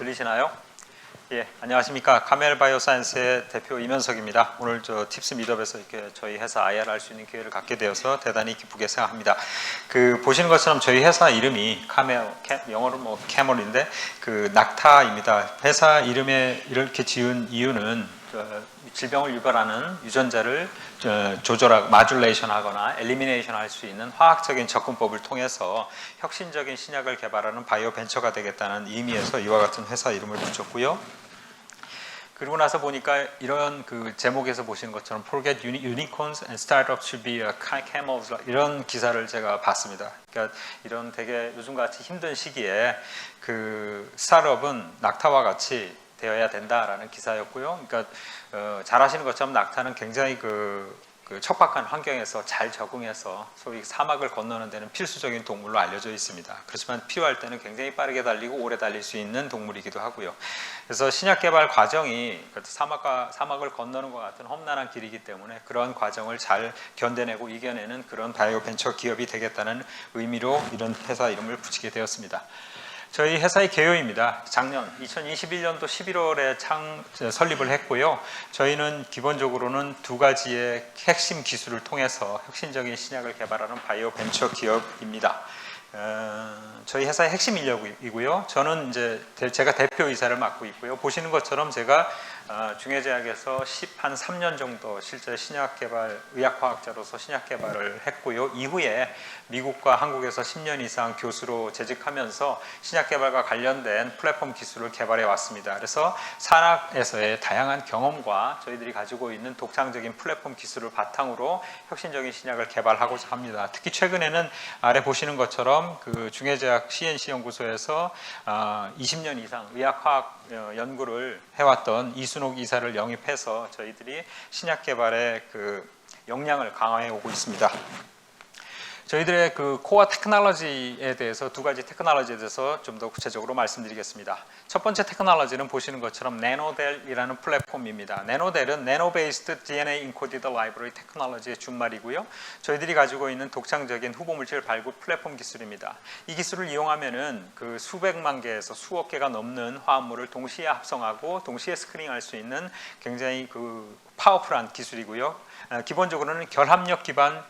들리시나요? 예, 안녕하십니까. 카멜 바이오사이언스의 대표 이면석입니다. 오늘 저 팁스 미더에서 이렇게 저희 회사 IR 할 수 있는 기회를 갖게 되어서 대단히 기쁘게 생각합니다. 그 보시는 것처럼 저희 회사 이름이 카멜, 캐, 영어로 뭐 캐멀인데 그 낙타입니다. 회사 이름에 이렇게 지은 이유는 저 질병을 유발하는 유전자를 저 조절하고 마듈레이션하거나 엘리미네이션 할 수 있는 화학적인 접근법을 통해서 혁신적인 신약을 개발하는 바이오 벤처가 되겠다는 의미에서 이와 같은 회사 이름을 붙였고요. 그리고 나서 보니까 이런 그 제목에서 보시는 것처럼 Forget uni- Unicorns and Startups should be a camels 이런 기사를 제가 봤습니다. 그러니까 이런 되게 요즘 같이 힘든 시기에 그 스타트업은 낙타와 같이 되어야 된다라는 기사였고요. 그러니까 어, 잘 아시는 것처럼 낙타는 굉장히 그, 그 척박한 환경에서 잘 적응해서 소위 사막을 건너는 데는 필수적인 동물로 알려져 있습니다. 그렇지만 필요할 때는 굉장히 빠르게 달리고 오래 달릴 수 있는 동물이기도 하고요. 그래서 신약 개발 과정이 그 사막과 사막을 건너는 것 같은 험난한 길이기 때문에 그런 과정을 잘 견뎌내고 이겨내는 그런 바이오 벤처 기업이 되겠다는 의미로 이런 회사 이름을 붙이게 되었습니다. 저희 회사의 개요입니다. 작년 2021년도 11월에 창 설립을 했고요. 저희는 기본적으로는 두 가지의 핵심 기술을 통해서 혁신적인 신약을 개발하는 바이오 벤처 기업입니다. 어, 저희 회사의 핵심 인력이고요. 저는 이제 대- 제가 대표이사를 맡고 있고요. 보시는 것처럼 제가 어, 중해제약에서 10한 3년 정도 실제 신약 개발 의학화학자로서 신약 개발을 했고요. 이후에 미국과 한국에서 10년 이상 교수로 재직하면서 신약 개발과 관련된 플랫폼 기술을 개발해 왔습니다. 그래서 산학에서의 다양한 경험과 저희들이 가지고 있는 독창적인 플랫폼 기술을 바탕으로 혁신적인 신약을 개발하고자 합니다. 특히 최근에는 아래 보시는 것처럼 그 중해제약 CNC 연구소에서 아, 20년 이상 의학화학 어, 연구를 해왔던 이순옥 이사를 영입해서 저희들이 신약 개발에 그 역량을 강화해 오고 있습니다. 저희들의 그 코어 테크놀로지에 대해서 두 가지 테크놀로지에 대해서 좀 더 구체적으로 말씀드리겠습니다. 첫 번째 테크놀로지는 보시는 것처럼 네노델이라는 플랫폼입니다. 네노델은 네노 베이스드 DNA 인코디드 라이브러리 테크놀로지의 준말이고요. 저희들이 가지고 있는 독창적인 후보 물질 발굴 플랫폼 기술입니다. 이 기술을 이용하면은 그 수백만 개에서 수억 개가 넘는 화합물을 동시에 합성하고 동시에 스크린할 수 있는 굉장히 그 파워풀한 기술이고요. 어, 기본적으로는 결합력 기반 어,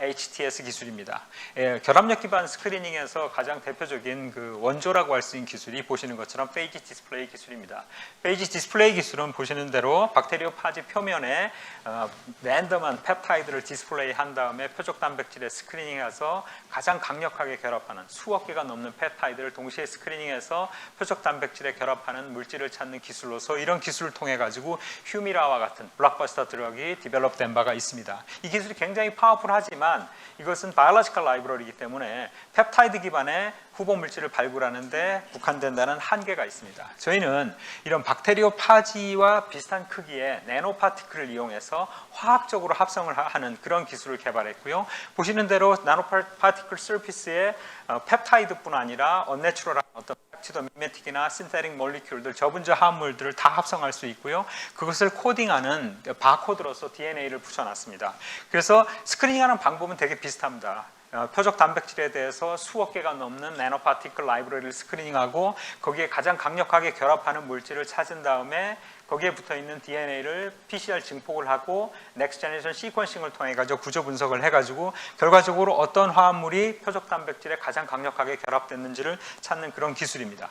HTS 기술입니다. 예, 결합력 기반 스크리닝에서 가장 대표적인 그 원조라고 할 수 있는 기술이 보시는 것처럼 페이지 디스플레이 기술입니다. 페이지 디스플레이 기술은 보시는 대로 박테리오 파지 표면에 어, 랜덤한 펩타이드를 디스플레이 한 다음에 표적 단백질에 스크리닝해서 가장 강력하게 결합하는 수억 개가 넘는 펩타이드를 동시에 스크리닝해서 표적 단백질에 결합하는 물질을 찾는 기술로서 이런 기술을 통해 가지고 휴미라와 같은 블록버스터 드럭이 디벨롭된 바가 있습니다. 이 기술이 굉장히 파워풀하지만 이것은 바이올로지컬 라이브러리이기 때문에 펩타이드 기반의 후보 물질을 발굴하는데 국한된다는 한계가 있습니다. 저희는 이런 박테리오 파지와 비슷한 크기의 네노 파티클을 이용해서 화학적으로 합성을 하- 하는 그런 기술을 개발했고요. 보시는 대로 나노 파티클 서피스에 어, 펩타이드뿐 아니라 언내추럴한 어떤 펩티도 미메틱이나 신테릭 몰리큘들 저분자 화합물들을 다 합성할 수 있고요. 그것을 코딩하는 바코드로서 DNA를 붙여놨습니다. 그래서 스크리닝하는 방법은 되게 비슷합니다. 어, 표적 단백질에 대해서 수억 개가 넘는 나노파티클 라이브러리를 스크리닝하고 거기에 가장 강력하게 결합하는 물질을 찾은 다음에 거기에 붙어 있는 DNA를 PCR 증폭을 하고 넥스트 제너레이션 시퀀싱을 통해 가지고 구조 분석을 해 가지고 결과적으로 어떤 화합물이 표적 단백질에 가장 강력하게 결합됐는지를 찾는 그런 기술입니다.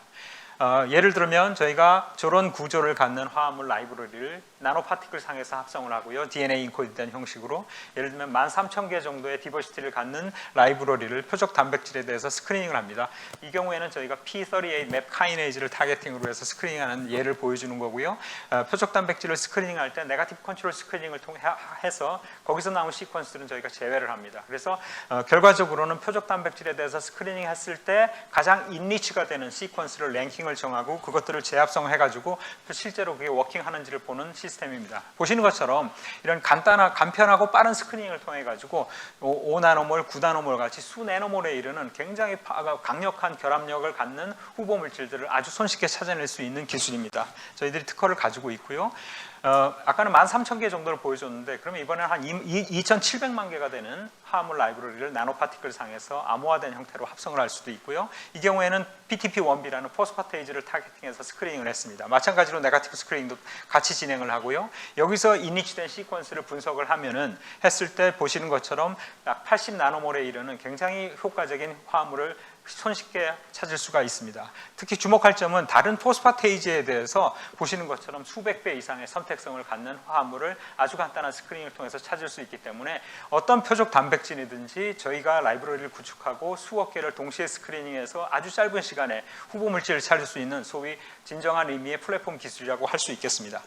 어, 예를 들면 저희가 저런 구조를 갖는 화합물 라이브러리를 나노 파티클 상에서 합성을 하고요. DNA 인코드된 형식으로 예를 들면 13,000개 정도의 디버시티를 갖는 라이브러리를 표적 단백질에 대해서 스크리닝을 합니다. 이 경우에는 저희가 P38 맵 카이네이즈를 타겟팅으로 해서 스크리닝하는 예를 보여주는 거고요. 어, 표적 단백질을 스크리닝할 때 네가티브 컨트롤 스크리닝을 통해 해서 거기서 나온 시퀀스들은 저희가 제외를 합니다. 그래서 어, 결과적으로는 표적 단백질에 대해서 스크리닝 했을 때 가장 인리치가 되는 시퀀스를 랭킹을 정하고 그것들을 재합성해 가지고 실제로 그게 워킹하는지를 보는 시스템입니다. 보시는 것처럼 이런 간단한 간편하고 빠른 스크리닝을 통해 가지고 5나노몰, 9나노몰 같이 수 나노몰에 이르는 굉장히 파- 강력한 결합력을 갖는 후보 물질들을 아주 손쉽게 찾아낼 수 있는 기술입니다. 저희들이 특허를 가지고 있고요. 어, 아까는 13,000개 정도를 보여줬는데 그러면 이번에는 한 2,700만 개가 되는 화합물 라이브러리를 나노 파티클 상에서 암호화된 형태로 합성을 할 수도 있고요. 이 경우에는 PTP1B라는 포스파테이지를 타겟팅해서 스크리닝을 했습니다. 마찬가지로 네가티브 스크리닝도 같이 진행을 하고요. 여기서 인리치된 시퀀스를 분석을 하면은 했을 때 보시는 것처럼 약 80 나노몰에 이르는 굉장히 효과적인 화합물을 손쉽게 찾을 수가 있습니다. 특히 주목할 점은 다른 포스파테이지에 대해서 보시는 것처럼 수백 배 이상의 선택성을 갖는 화합물을 아주 간단한 스크린을 통해서 찾을 수 있기 때문에 어떤 표적 단백질이든지 저희가 라이브러리를 구축하고 수억 개를 동시에 스크리닝해서 아주 짧은 시간에 후보 물질을 찾을 수 있는 소위 진정한 의미의 플랫폼 기술이라고 할 수 있겠습니다.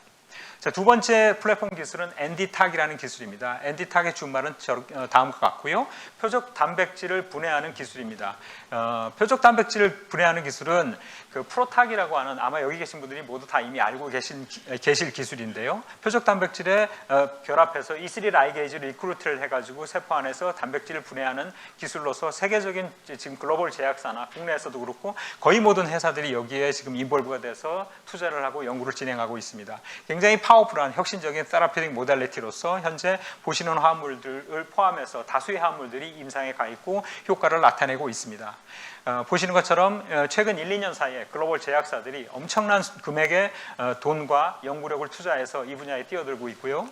자, 두 번째 플랫폼 기술은 엔디탁이라는 기술입니다. 엔디탁의 준말은 저- 어, 다음과 같고요. 표적 단백질을 분해하는 기술입니다. 어, 표적 단백질을 분해하는 기술은 그 프로탁이라고 하는 아마 여기 계신 분들이 모두 다 이미 알고 계신, 기- 계실 기술인데요. 표적 단백질에 어, 결합해서 E3 라이게이지 리크루트를 해가지고 세포 안에서 단백질을 분해하는 기술로서 세계적인 지금 글로벌 제약사나 국내에서도 그렇고 거의 모든 회사들이 여기에 지금 인볼브가 돼서 투자를 하고 연구를 진행하고 있습니다. 굉장히 파워풀한 혁신적인 테라피틱 모델리티로서 현재 보시는 화합물들을 포함해서 다수의 화합물들이 임상에 가 있고 효과를 나타내고 있습니다. 어, 보시는 것처럼 어, 최근 1, 2년 사이에 글로벌 제약사들이 엄청난 금액의 어, 돈과 연구력을 투자해서 이 분야에 뛰어들고 있고요.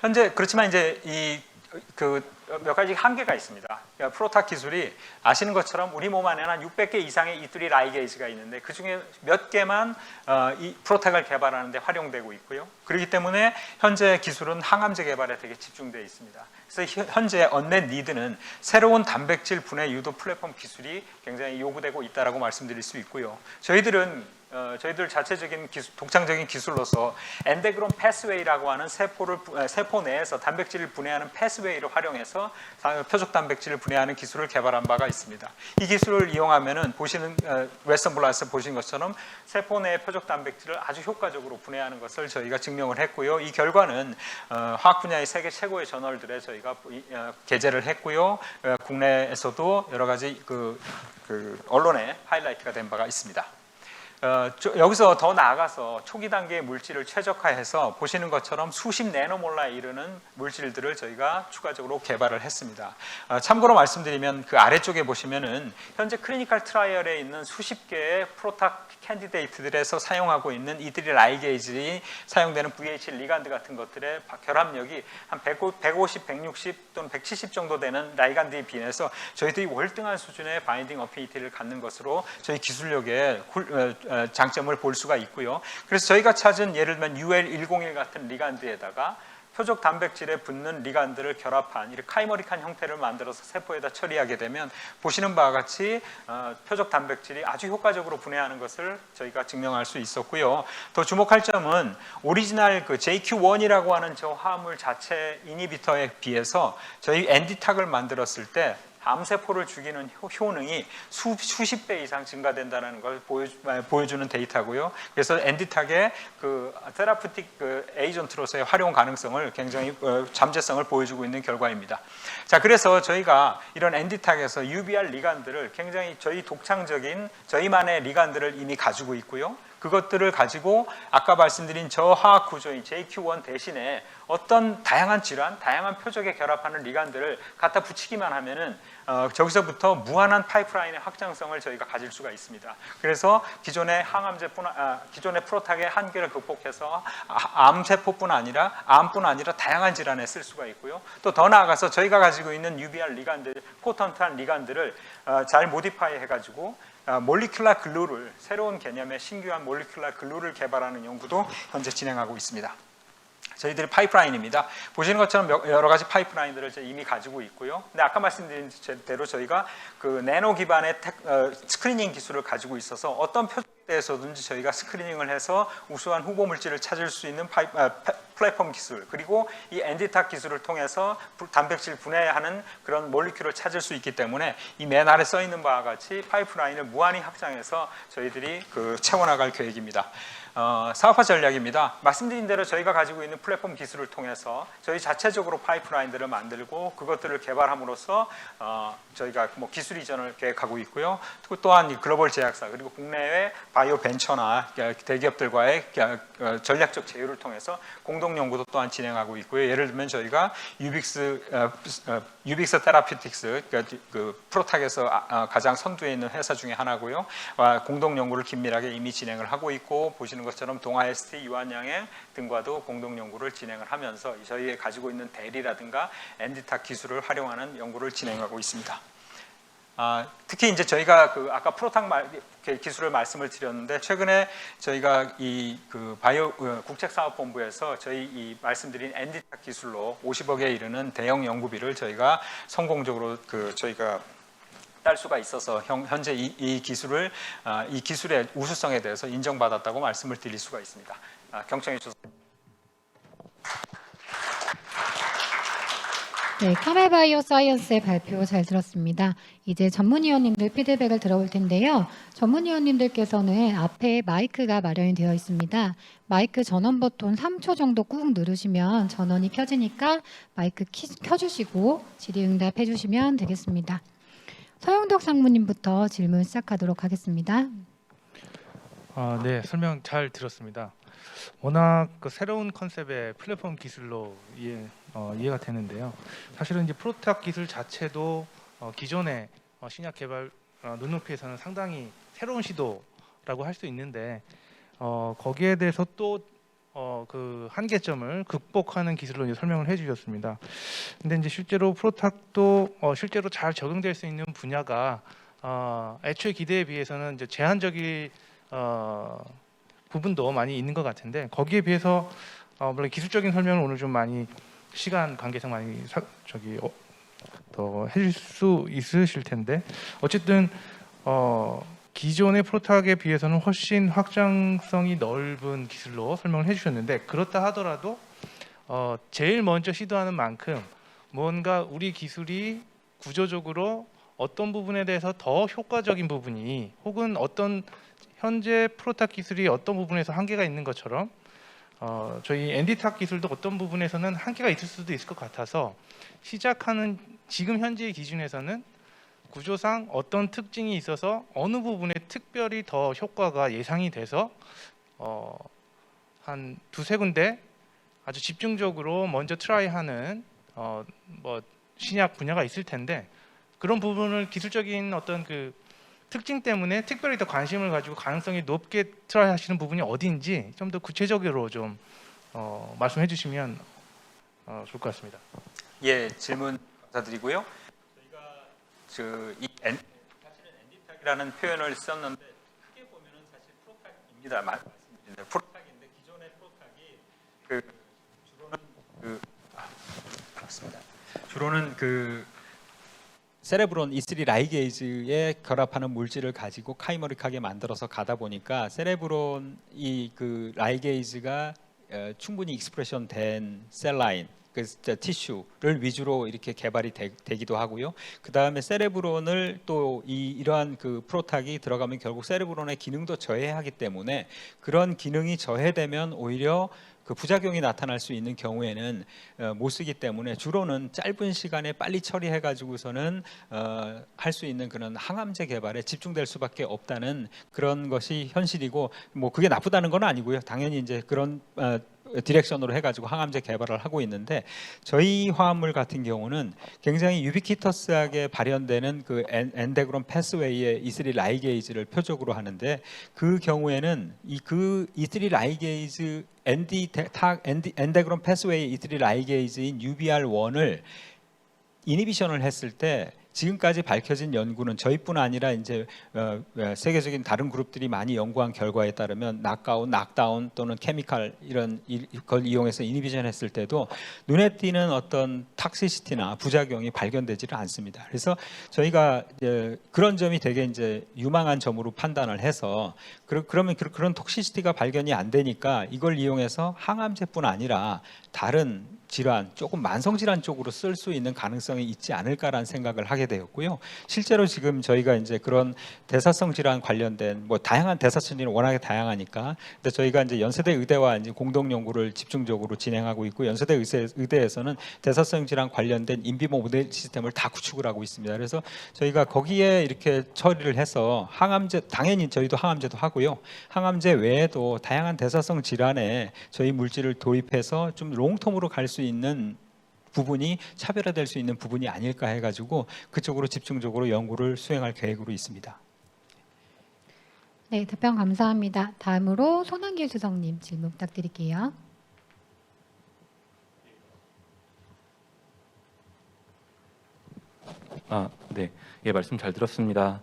현재 그렇지만 이제 이그 몇 가지 한계가 있습니다. 그러니까 프로탁 기술이 아시는 것처럼 우리 몸 안에는 한 600개 이상의 이뚜리 라이 게이지가 있는데 그 중에 몇 개만 어, 이 프로탁을 개발하는데 활용되고 있고요. 그렇기 때문에 현재 기술은 항암제 개발에 되게 집중되어 있습니다. 그래서 현- 현재 언넷 니드는 새로운 단백질 분해 유도 플랫폼 기술이 굉장히 요구되고 있다라고 말씀드릴 수 있고요. 저희들은 어, 저희들 자체적인 기술, 독창적인 기술로서 엔데그론 패스웨이라고 하는 세포를 부- 에, 세포 내에서 단백질을 분해하는 패스웨이를 활용해서 다- 표적 단백질을 분해하는 기술을 개발한 바가 있습니다. 이 기술을 이용하면은 보시는 어, 웨스턴 블라스 보신 것처럼 세포 내의 표적 단백질을 아주 효과적으로 분해하는 것을 저희가 증명을 했고요. 이 결과는 어, 화학 분야의 세계 최고의 저널들에 저희가 이- 어, 게재를 했고요. 어, 국내에서도 여러 가지 그, 그 언론에 하이라이트가 된 바가 있습니다. 어, 저- 여기서 더 나아가서 초기 단계의 물질을 최적화해서 보시는 것처럼 수십 내노몰라에 이르는 물질들을 저희가 추가적으로 개발을 했습니다. 어, 참고로 말씀드리면 그 아래쪽에 보시면은 현재 클리니컬 트라이얼에 있는 수십 개의 프로탁 캔디데이트들에서 사용하고 있는 이들이 라이게이지 사용되는 VH 리간드 같은 것들의 바- 결합력이 한 150, 160 또는 170 정도 되는 라이간드에 비해서 저희들이 월등한 수준의 바인딩 어피니티를 갖는 것으로 저희 기술력의 훌- 어, 어, 장점을 볼 수가 있고요. 그래서 저희가 찾은 예를 들면 UL101 같은 리간드에다가 표적 단백질에 붙는 리간드를 결합한 이렇게 카이머릭한 형태를 만들어서 세포에다 처리하게 되면 보시는 바와 같이 어, 표적 단백질이 아주 효과적으로 분해하는 것을 저희가 증명할 수 있었고요. 더 주목할 점은 오리지널 그 JQ1이라고 하는 저 화합물 자체 이니비터에 비해서 저희 엔디탁을 만들었을 때 암세포를 죽이는 효- 효능이 수, 수십 배 이상 증가된다는 걸 보여주, 아, 보여 주는 데이터고요. 그래서 엔디탁의 그 테라프틱 그 에이전트로서의 활용 가능성을 굉장히 어, 잠재성을 보여주고 있는 결과입니다. 자, 그래서 저희가 이런 엔디탁에서 UBR 리간들을 굉장히 저희 독창적인 저희만의 리간들을 이미 가지고 있고요. 그것들을 가지고 아까 말씀드린 저 화학 구조인 JQ1 대신에 어떤 다양한 질환, 다양한 표적에 결합하는 리간들을 갖다 붙이기만 하면은 어, 저기서부터 무한한 파이프라인의 확장성을 저희가 가질 수가 있습니다. 그래서 기존의 항암제뿐 아, 기존의 프로탁의 한계를 극복해서 아, 암세포뿐 아니라 암뿐 아니라 다양한 질환에 쓸 수가 있고요. 또 더 나아가서 저희가 가지고 있는 UBR 리간들, 포턴트한 리간들을 어, 잘 모디파이 해가지고 아, 몰리큘라 글루를 새로운 개념의 신규한 몰리큘라 글루를 개발하는 연구도 현재 진행하고 있습니다. 저희들이 파이프라인입니다. 보시는 것처럼 몇- 여러 가지 파이프라인들을 이미 가지고 있고요. 근데 아까 말씀드린 대로 저희가 그 내노 기반의 텍- 어, 스크리닝 기술을 가지고 있어서 어떤 표에서든지 저희가 스크리닝을 해서 우수한 후보 물질을 찾을 수 있는 파이, 아, 패- 플랫폼 기술 그리고 이 엔디탁 기술을 통해서 부- 단백질 분해하는 그런 몰리큘을 찾을 수 있기 때문에 이 맨 아래 써 있는 바와 같이 파이프라인을 무한히 확장해서 저희들이 그 채워나갈 계획입니다. 어, 사업화 전략입니다. 말씀드린 대로 저희가 가지고 있는 플랫폼 기술을 통해서 저희 자체적으로 파이프라인들을 만들고 그것들을 개발함으로써 어, 저희가 뭐 기술 이전을 계획하고 있고요. 또 또한 이 글로벌 제약사 그리고 국내외 바이오 벤처나 대기업들과의 어, 전략적 제휴를 통해서 공동 연구도 또한 진행하고 있고요. 예를 들면 저희가 유빅스 어, 어, 유빅스 테라피틱스 그러니까 그 프로탁에서 아- 아, 가장 선두에 있는 회사 중에 하나고요. 와, 공동 연구를 긴밀하게 이미 진행을 하고 있고 보시는 것처럼 동아ST 유한양행 등과도 공동 연구를 진행을 하면서 저희의 가지고 있는 대리라든가 엔디탁 기술을 활용하는 연구를 진행하고 있습니다. 아, 특히 이제 저희가 그 아까 프로탁 말, 그 기술을 말씀을 드렸는데 최근에 저희가 이 그 바이오 어, 국책사업본부에서 저희 이 말씀드린 엔디탁 기술로 50억에 이르는 대형 연구비를 저희가 성공적으로 그 저희가 딸 수가 있어서 형- 현재 이, 이 기술을 아, 이 기술의 우수성에 대해서 인정받았다고 말씀을 드릴 수가 있습니다. 아, 경청해 주셔서 네, 카멜바이오 사이언스의 발표 잘 들었습니다. 이제 전문위원님들 피드백을 들어볼 텐데요. 전문위원님들께서는 앞에 마이크가 마련이 되어 있습니다. 마이크 전원 버튼 3초 정도 꾹 누르시면 전원이 켜지니까 마이크 키, 켜주시고 질의응답 해주시면 되겠습니다. 서영덕 상무님부터 질문 시작하도록 하겠습니다. 아, 네, 설명 잘 들었습니다. 워낙 그 새로운 컨셉의 플랫폼 기술로 이해, 어, 이해가 되는데요. 사실은 이제 프로탁 기술 자체도 어, 기존의 어, 신약 개발 어, 눈높이에서는 상당히 새로운 시도라고 할 수 있는데 어, 거기에 대해서 또 어, 그 한계점을 극복하는 기술로 이제 설명을 해주셨습니다. 근데 이제 실제로 프로탁도 어, 실제로 잘 적용될 수 있는 분야가 어, 애초에 기대에 비해서는 이제 제한적인 어, 부분도 많이 있는 것 같은데 거기에 비해서 어, 물론 기술적인 설명을 오늘 좀 많이 시간 관계상 많이 사, 저기 어, 더 해줄 수 있으실 텐데 어쨌든 어, 기존의 프로탁에 비해서는 훨씬 확장성이 넓은 기술로 설명을 해주셨는데 그렇다 하더라도 어, 제일 먼저 시도하는 만큼 뭔가 우리 기술이 구조적으로 어떤 부분에 대해서 더 효과적인 부분이 혹은 어떤 현재 프로탁 기술이 어떤 부분에서 한계가 있는 것처럼 어, 저희 엔디탁 기술도 어떤 부분에서는 한계가 있을 수도 있을 것 같아서 시작하는 지금 현재의 기준에서는 구조상 어떤 특징이 있어서 어느 부분에 특별히 더 효과가 예상이 돼서 어, 한 두세 군데 아주 집중적으로 먼저 트라이하는 어, 뭐 신약 분야가 있을 텐데 그런 부분을 기술적인 어떤 그 특징 때문에 특별히 더 관심을 가지고 가능성이 높게 트라이 하시는 부분이 어디인지 좀 더 구체적으로 좀 어, 말씀해 주시면 어, 좋을 것 같습니다. 예, 질문 감사드리고요. 저희가 그이 사실은 엔디탁이라는 표현을 썼는데 크게 보면은 사실 프로탁입니다. 말- 말씀드리는데 프로탁인데 기존의 프로탁이 그 주로는 그 아, 그렇습니다. 주로는 그 세레브론 E3 라이게이즈에 결합하는 물질을 가지고 카이머릭하게 만들어서 가다 보니까 세레브론 이 그 라이게이즈가 어, 충분히 익스프레션 된 셀라인 그 티슈를 위주로 이렇게 개발이 되, 기도 하고요. 그 다음에 세레브론을 또 이 이러한 그 프로탁이 들어가면 결국 세레브론의 기능도 저해하기 때문에 그런 기능이 저해되면 오히려 그 부작용이 나타날 수 있는 경우에는 어, 못 쓰기 때문에 주로는 짧은 시간에 빨리 처리해 가지고서는 어, 할수 있는 그런 항암제 개발에 집중될 수밖에 없다는 그런 것이 현실이고 뭐 그게 나쁘다는 건 아니고요. 당연히 이제 그런 어, 디렉션으로 해가지고 항암제 개발을 하고 있는데 저희 화합물 같은 경우는 굉장히 유비키터스하게 발현되는 그 엔- 엔데그론 패스웨이의 E3 라이게이즈를 표적으로 하는데 그 경우에는 이 그 E3 라이게이즈 엔디 데- 타- 엔데그론 패스웨이 E3 라이게이즈인 UBR1을 이니비션을 했을 때 지금까지 밝혀진 연구는 저희뿐 아니라 이제 어, 어, 세계적인 다른 그룹들이 많이 연구한 결과에 따르면 낙아웃, 낙다운 또는 케미칼 이런 이- 걸 이용해서 이니비션 했을 때도 눈에 띄는 어떤 탁시시티나 부작용이 발견되지를 않습니다. 그래서 저희가 이제 그런 점이 되게 이제 유망한 점으로 판단을 해서 그러, 그러면 그- 그런 톡시시티가 발견이 안 되니까 이걸 이용해서 항암제뿐 아니라 다른 질환, 조금 만성 질환 쪽으로 쓸 수 있는 가능성이 있지 않을까라는 생각을 하게 되었고요. 실제로 지금 저희가 이제 그런 대사성 질환 관련된 뭐 다양한 대사성 질환이 워낙에 다양하니까 근데 저희가 이제 연세대 의대와 이제 공동 연구를 집중적으로 진행하고 있고 연세대 의대, 의대에서는 대사성 질환 관련된 인비모 모델 시스템을 다 구축을 하고 있습니다. 그래서 저희가 거기에 이렇게 처리를 해서 항암제 당연히 저희도 항암제도 하고요. 항암제 외에도 다양한 대사성 질환에 저희 물질을 도입해서 좀 롱텀으로 갈수 있는 부분이 차별화될 수 있는 부분이 아닐까 해가지고 그쪽으로 집중적으로 연구를 수행할 계획으로 있습니다. 네, 답변 감사합니다. 다음으로 손한길 수석님 질문 부탁드릴게요. 아, 네. 예, 말씀 잘 들었습니다.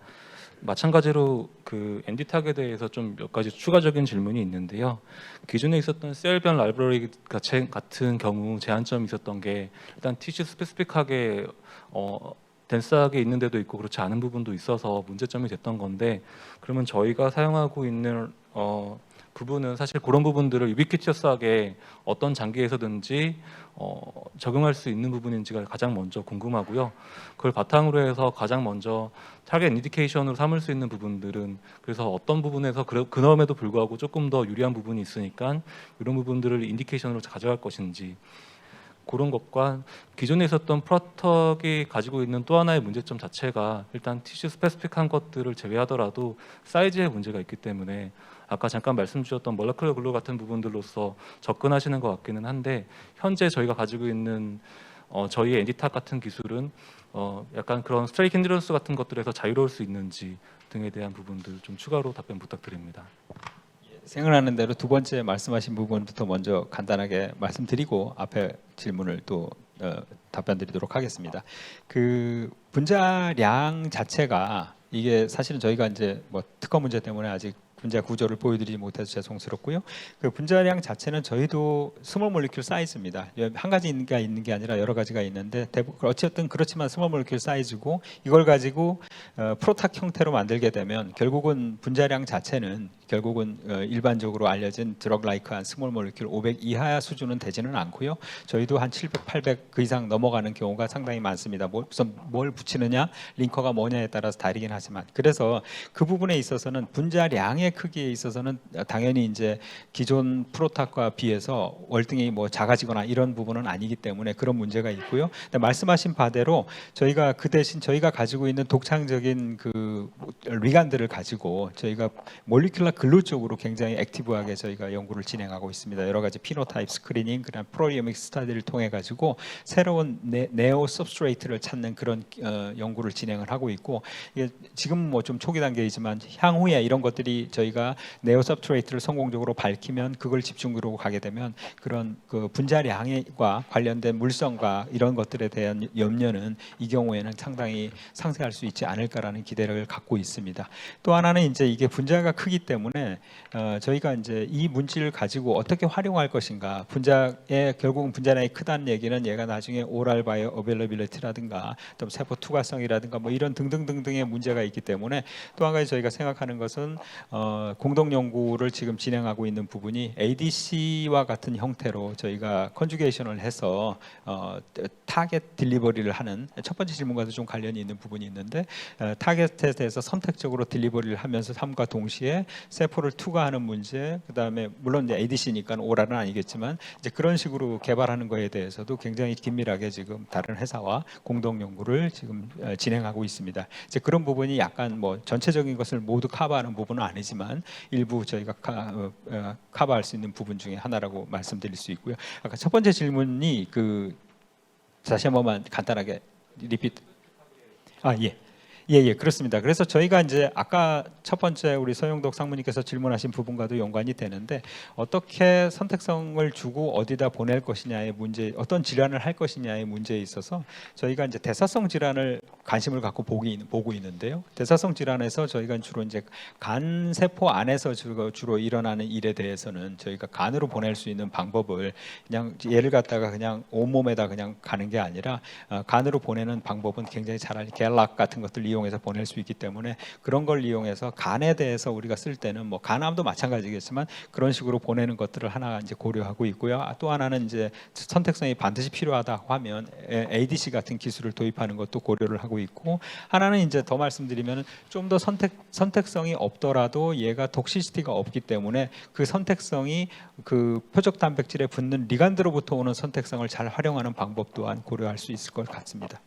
마찬가지로 그 엔디탁에 대해서 좀 몇 가지 추가적인 질문이 있는데요. 기존에 있었던 셀변 라이브러리 같은 경우 제한점이 있었던 게 일단 티슈 스페시픽하게 어 덴스하게 있는 데도 있고 그렇지 않은 부분도 있어서 문제점이 됐던 건데 그러면 저희가 사용하고 있는 어 부분은 사실 그런 부분들을 유비퀴티어스하게 어떤 장기에서든지 어, 적용할 수 있는 부분인지가 가장 먼저 궁금하고요. 그걸 바탕으로 해서 가장 먼저 타겟 인디케이션으로 삼을 수 있는 부분들은 그래서 어떤 부분에서 그- 그럼에도 불구하고 조금 더 유리한 부분이 있으니까 이런 부분들을 인디케이션으로 가져갈 것인지 그런 것과 기존에 있었던 프로덕이 가지고 있는 또 하나의 문제점 자체가 일단 티슈 스페시픽한 것들을 제외하더라도 사이즈의 문제가 있기 때문에 아까 잠깐 말씀 주셨던 멀러클러 글루 같은 부분들로서 접근하시는 것 같기는 한데 현재 저희가 가지고 있는 어, 저희의 엔디탑 같은 기술은 어, 약간 그런 스트레이크 힌드런스 같은 것들에서 자유로울 수 있는지 등에 대한 부분들 좀 추가로 답변 부탁드립니다. 생각나는 대로 두 번째 말씀하신 부분부터 먼저 간단하게 말씀드리고 앞에 질문을 또 어, 답변드리도록 하겠습니다. 그 분자량 자체가 이게 사실은 저희가 이제 뭐 특허 문제 때문에 아직 분자 구조를 보여드리지 못해서 죄송스럽고요. 그 분자량 자체는 저희도 스몰 몰리큘 사이즈입니다. 한 가지가 있는 게 아니라 여러 가지가 있는데 어쨌든 그렇지만 스몰 몰리큘 사이즈고 이걸 가지고 어, 프로탁 형태로 만들게 되면 결국은 분자량 자체는 결국은 어, 일반적으로 알려진 드럭 라이크한 스몰 몰리큘 500 이하 수준은 되지는 않고요. 저희도 한 700, 800 그 이상 넘어가는 경우가 상당히 많습니다. 뭘, 우선 뭘 붙이느냐, 링커가 뭐냐에 따라서 다르긴 하지만 그래서 그 부분에 있어서는 분자량의 크기에 있어서는 당연히 이제 기존 프로탁과 비해서 월등히 뭐 작아지거나 이런 부분은 아니기 때문에 그런 문제가 있고요. 근데 말씀하신 바대로 저희가 그 대신 저희가 가지고 있는 독창적인 그 리간들을 가지고 저희가 몰리큘러 글루 쪽으로 굉장히 액티브하게 저희가 연구를 진행하고 있습니다. 여러 가지 피노타입 스크리닝, 그다음 프로리오믹 스타디를 통해 가지고 새로운 네, 네오 सब스트레이트를 찾는 그런 어, 연구를 진행을 하고 있고 이게 지금 뭐 좀 초기 단계이지만 향후에 이런 것들이 저희가 네오 सब스트레이트를 성공적으로 밝히면 그걸 집중으로 가게 되면 그런 그 분자량과 관련된 물성과 이런 것들에 대한 염려는 이 경우에는 상당히 상쇄할 수 있지 않을까라는 기대를 갖고 있습니다. 또 하나는 이제 이게 분자가 크기 때문에 어, 저희가 이제 이 문질을 가지고 어떻게 활용할 것인가 분자의 결국은 분자량이 크다는 얘기는 얘가 나중에 오랄 바이오 어빌러빌리티라든가 또 세포 투과성이라든가 뭐 이런 등등등등의 문제가 있기 때문에 또 한 가지 저희가 생각하는 것은 어, 공동 연구를 지금 진행하고 있는 부분이 ADC와 같은 형태로 저희가 컨주게이션을 해서 어, 타겟 딜리버리를 하는 첫 번째 질문과도 좀 관련이 있는 부분이 있는데 어, 타겟에 대해서 선택적으로 딜리버리를 하면서 삶과 동시에 세포를 투과하는 문제, 그다음에 물론 이제 ADC니까 오랄은 아니겠지만 이제 그런 식으로 개발하는 거에 대해서도 굉장히 긴밀하게 지금 다른 회사와 공동 연구를 지금 어, 진행하고 있습니다. 이제 그런 부분이 약간 뭐 전체적인 것을 모두 커버하는 부분은 아니지만 일부 저희가 카, 어, 어, 커버할 수 있는 부분 중에 하나라고 말씀드릴 수 있고요. 아까 첫 번째 질문이 그 다시 한 번만 간단하게 리피트. 아 예. 예, 예, 그렇습니다. 그래서 저희가 이제 아까 첫 번째 우리 서영덕 상무님께서 질문하신 부분과도 연관이 되는데 어떻게 선택성을 주고 어디다 보낼 것이냐의 문제, 어떤 질환을 할 것이냐의 문제에 있어서 저희가 이제 대사성 질환을 관심을 갖고 보기, 보고 있는데요. 대사성 질환에서 저희가 주로 이제 간 세포 안에서 주로, 주로 일어나는 일에 대해서는 저희가 간으로 보낼 수 있는 방법을 그냥 얘를 갖다가 그냥 온몸에다 그냥 가는 게 아니라 어, 간으로 보내는 방법은 굉장히 잘 겔락 같은 것들 이용 해서 보낼 수 있기 때문에 그런 걸 이용해서 간에 대해서 우리가 쓸 때는 뭐 간암도 마찬가지겠지만 그런 식으로 보내는 것들을 하나 이제 고려하고 있고요. 아, 또 하나는 이제 선택성이 반드시 필요하다고 하면 에- ADC 같은 기술을 도입하는 것도 고려를 하고 있고 하나는 이제 더 말씀드리면 좀 더 선택 선택성이 없더라도 얘가 독시시티가 없기 때문에 그 선택성이 그 표적 단백질에 붙는 리간드로부터 오는 선택성을 잘 활용하는 방법 또한 고려할 수 있을 것 같습니다.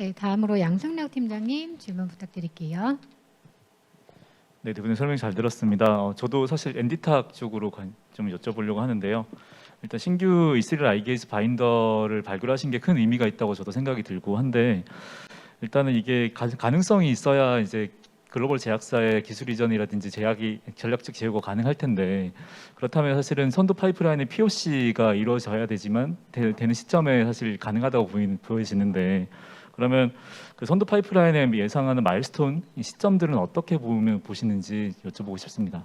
네, 다음으로 양승락 팀장님 질문 부탁드릴게요. 네, 두 분의 설명 잘 들었습니다. 어, 저도 사실 엔디탁 쪽으로 관- 좀 여쭤보려고 하는데요. 일단 신규 이스릴 아이게이즈 바인더를 발굴하신 게 큰 의미가 있다고 저도 생각이 들고 한데 일단은 이게 가, 가능성이 있어야 이제 글로벌 제약사의 기술 이전이라든지 제약이 전략적 제휴가 가능할 텐데 그렇다면 사실은 선도 파이프라인의 POC가 이루어져야 되지만 되, 는 시점에 사실 가능하다고 보이, 보여지는데 그러면 그 선도 파이프라인에 예상하는 마일스톤 이 시점들은 어떻게 보면 보시는지 여쭤보고 싶습니다.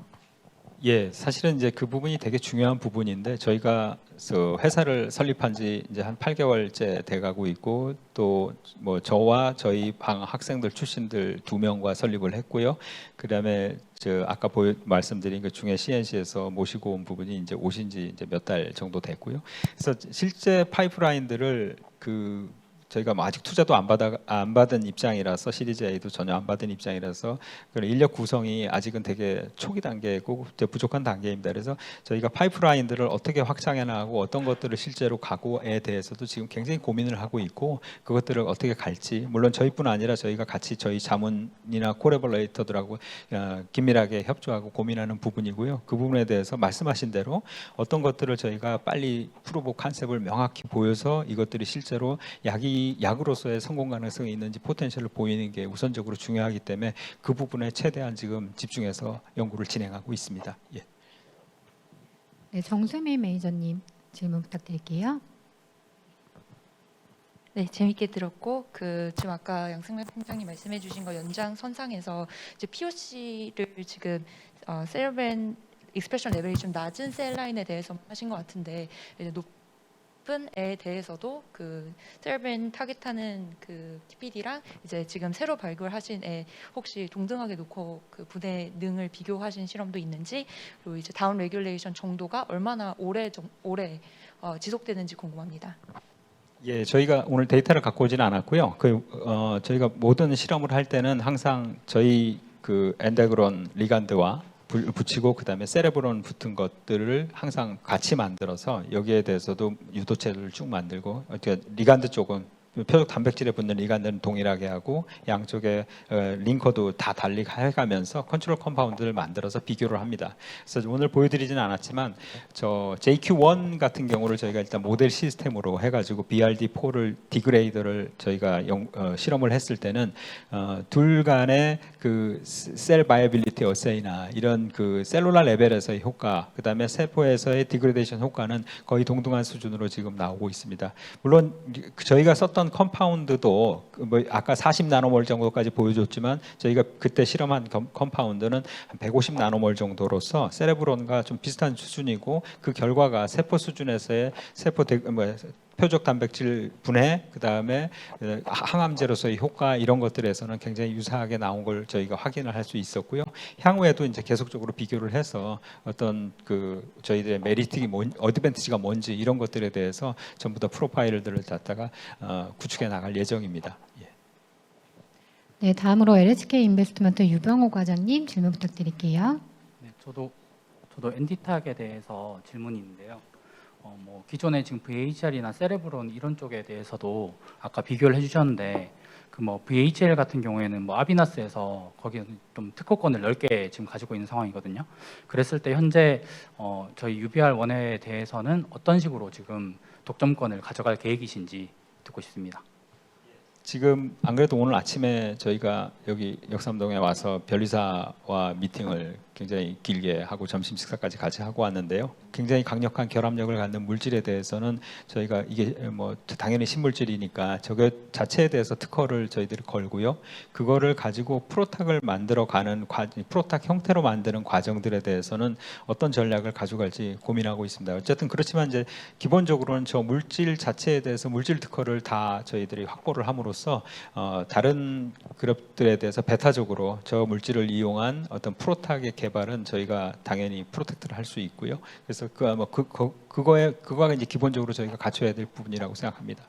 예, 사실은 이제 그 부분이 되게 중요한 부분인데 저희가 그 회사를 설립한 지 이제 한 8개월째 돼가고 있고 또 뭐 저와 저희 방 학생들 출신들 두 명과 설립을 했고요. 그다음에 저 아까 보여 말씀드린 그 중에 CNC에서 모시고 온 부분이 이제 오신 지 이제 몇 달 정도 됐고요. 그래서 실제 파이프라인들을 그 저희가 뭐 아직 투자도 안 받아 안 받은 입장이라서 시리즈 A도 전혀 안 받은 입장이라서 그런 인력 구성이 아직은 되게 초기 단계고 부족한 단계입니다. 그래서 저희가 파이프라인들을 어떻게 확장해 나가고 어떤 것들을 실제로 가고에 대해서도 지금 굉장히 고민을 하고 있고 그것들을 어떻게 갈지 물론 저희뿐 아니라 저희가 같이 저희 자문이나 코레벌레이터들하고 어, 긴밀하게 협조하고 고민하는 부분이고요. 그 부분에 대해서 말씀하신 대로 어떤 것들을 저희가 빨리 프로보 컨셉을 명확히 보여서 이것들이 실제로 약이 약으로서의 성공 가능성이 있는지 포텐셜을 보이는 게 우선적으로 중요하기 때문에 그 부분에 최대한 지금 집중해서 연구를 진행하고 있습니다. 예. 네, 정수미 매니저님 질문 부탁드릴게요. 네, 재밌게 들었고 그 지금 아까 양승래 팀장님 말씀해 주신 거 연장 선상에서 이제 POC를 지금 어, 셀벤 익스프레션 레벨이 좀 낮은 셀 라인에 대해서 하신 것 같은데 이 제 높은 에 대해서도 그 셀벤 타겟하는 그 TPD랑 이제 지금 새로 발굴하신 애 혹시 동등하게 놓고 그 분해 능을 비교하신 실험도 있는지 그리고 이제 다운 레귤레이션 정도가 얼마나 오래 정, 오래 어, 지속되는지 궁금합니다. 예, 저희가 오늘 데이터를 갖고 오지는 않았고요. 그 어, 저희가 모든 실험을 할 때는 항상 저희 그 엔데그론 리간드와 불- 붙이고 그다음에 세레브론 붙은 것들을 항상 같이 만들어서 여기에 대해서도 유도체를 쭉 만들고 어떻게 리간드 쪽은 표적 단백질에 붙는 리간드는 동일하게 하고 양쪽에 어, 링커도 다 달리 해가면서 컨트롤 컴파운드를 만들어서 비교를 합니다. 그래서 오늘 보여드리지는 않았지만 저 JQ1 같은 경우를 저희가 일단 모델 시스템으로 해가지고 BRD4를 디그레이더를 저희가 영- 어, 실험을 했을 때는 어, 둘 간의 그 셀 바이빌리티 어세이나 이런 그 셀룰라 레벨에서의 효과, 그다음에 세포에서의 디그레데이션 효과는 거의 동등한 수준으로 지금 나오고 있습니다. 물론 그 저희가 썼던 컴파운드도 그뭐 아까 40 나노몰 정도까지 보여줬지만 저희가 그때 실험한 검- 컴파운드는 한 150 나노몰 정도로서 세레브론과 좀 비슷한 수준이고 그 결과가 세포 수준에서의 세포 대, 뭐, 표적 단백질 분해 그다음에 어, 항암제로서의 효과 이런 것들에서는 굉장히 유사하게 나온 걸 저희가 확인을 할 수 있었고요. 향후에도 이제 계속적으로 비교를 해서 어떤 그 저희들의 메리트가 뭔 어드밴티지가 뭔지 이런 것들에 대해서 전부 다 프로파일들을 갖다가 어, 구축해 나갈 예정입니다. 예. 네, 다음으로 LHK 인베스트먼트 유병호 과장님 질문 부탁드릴게요. 네, 저도 저도 엔디탁에 대해서 질문이 있는데요. 어, 뭐 기존에 지금 VHR이나 세레브론 이런 쪽에 대해서도 아까 비교를 해주셨는데 그 뭐 VHL 같은 경우에는 뭐 아비나스에서 거기는 좀 특허권을 넓게 지금 가지고 있는 상황이거든요. 그랬을 때 현재 어, 저희 UBR 원회에 대해서는 어떤 식으로 지금 독점권을 가져갈 계획이신지 듣고 싶습니다. 지금 안 그래도 오늘 아침에 저희가 여기 역삼동에 와서 변리사와 미팅을 굉장히 길게 하고 점심 식사까지 같이 하고 왔는데요. 굉장히 강력한 결합력을 갖는 물질에 대해서는 저희가 이게 뭐 당연히 신물질이니까 저게 자체에 대해서 특허를 저희들이 걸고요. 그거를 가지고 프로탁을 만들어 가는 과, 프로탁 형태로 만드는 과정들에 대해서는 어떤 전략을 가져갈지 고민하고 있습니다. 어쨌든 그렇지만 이제 기본적으로는 저 물질 자체에 대해서 물질 특허를 다 저희들이 확보를 함으로써 어, 다른 그룹들에 대해서 배타적으로 저 물질을 이용한 어떤 프로탁의 개 발은 저희가 당연히 프로텍트를 할 수 있고요. 그래서 그 아마 그, 그 그거에 그거가 이제 기본적으로 저희가 갖춰야 될 부분이라고 생각합니다.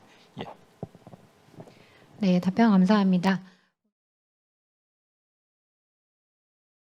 네, 답변 감사합니다.